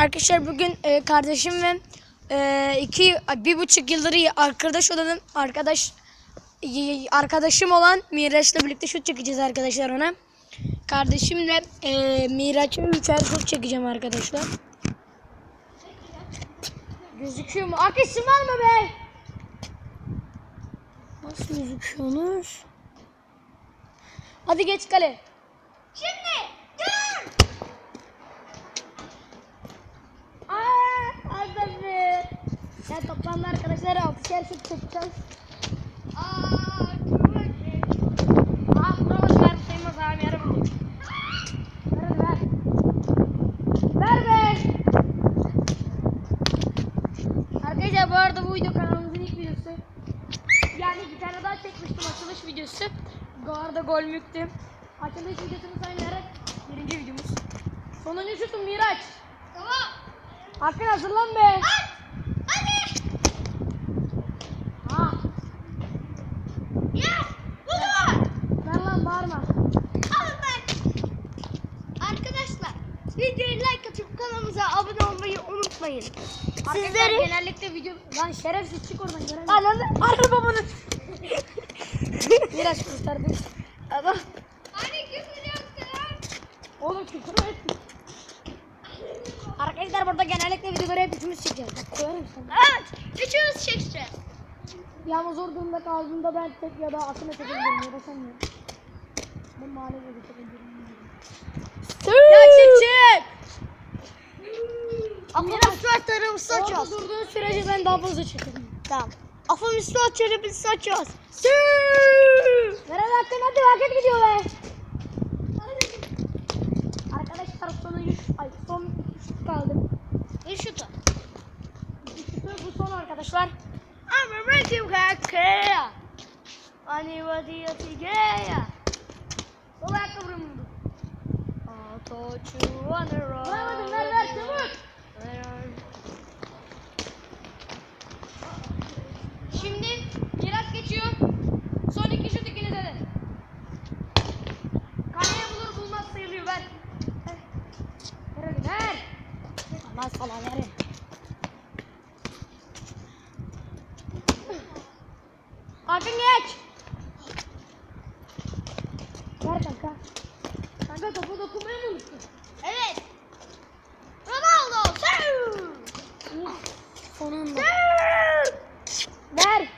Arkadaşlar bugün e, kardeşim ve e, iki bir buçuk yıldır arkadaş olan arkadaş arkadaşım olan Miraç'la birlikte şut çekeceğiz arkadaşlar ona. Kardeşimle e, Miraç'a üçer şut çekeceğim arkadaşlar. Gözüküyor mu? Akış sımalma be! Nasıl gözüküyorsunuz? Hadi geç kale. Şimdi dur. Aa, hadi be. Ya toplamda arkadaşlar altışar şut çekeceğiz. Aa, dur bakayım. Aa, vuramadı ver sayılmaz abi yarı vurdu. Ver ver. Ver be. Arkadaşlar bu arada bu video kanalımızın ilk videosu. Yani bir tane daha çekmiştim açılış videosu. Bu arada gol müktü. Açılış videosunu saymayarak birinci videomuz. Sonuncu şutum Miraç. Tamam. Hakkın hazırlan be. Hadi. Ha. Ya. Bu da var. Ver lan bağırma. Alın ben. Arkadaşlar videoyu like atıp kanalımıza abone olmayı unutmayın. Arkadaşlar Sizleri genellikle video... Lan şerefsiz çık oradan göremiyorum. Ananı Arabamını. Miraç kurtardı. Ama Hani küfür. Oğlum küfür etme. Arkadaşlar burada genellikle videoları hep üçümüz çekeceğiz. Bak koyarım sana. Evet. Üçümüz çekeceğiz. Yalnız zor durumda kaldığında ben tek ya da Akın'a çekebilirim ya da sen ya. Ben mahallede de çekebilirim. Ya çık çık. Afam üstü açarımızı Orada açıyoruz. durduğun fazla çekerim. Tamam. Afam üstü açarımızı açıyoruz. Ver hadi Akın hadi vakit gidiyor be. Arkadaşlar sonuncu ay son iki şut kaldı. Bir şutu. Şutu bu son arkadaşlar. I'm ready to hack. Ani vadi atigaya. Sol ayakkabı vurdu. I'll touch you on the road. Vuramadım ver ver çabuk. Şimdi Miraç geçiyor. Son iki şut ikinize de. Kaleye bulur bulmaz sayılıyor ver. Ver. Ver hadi ver. Allah sana ver. Akın geç. Ver kanka. Kanka topu dokunmayı mı unuttun? Evet. Ronaldo. Sonunda. Ver.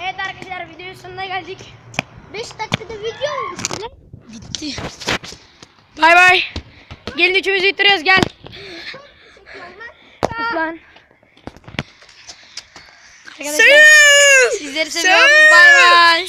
Evet arkadaşlar videonun sonuna geldik. 5 dakikada video olmuş bile. Bitti. Bay bay. Gelin üçümüzü ittiriyoruz gel. Aslan. Arkadaşlar sizleri seviyorum. Bay bay.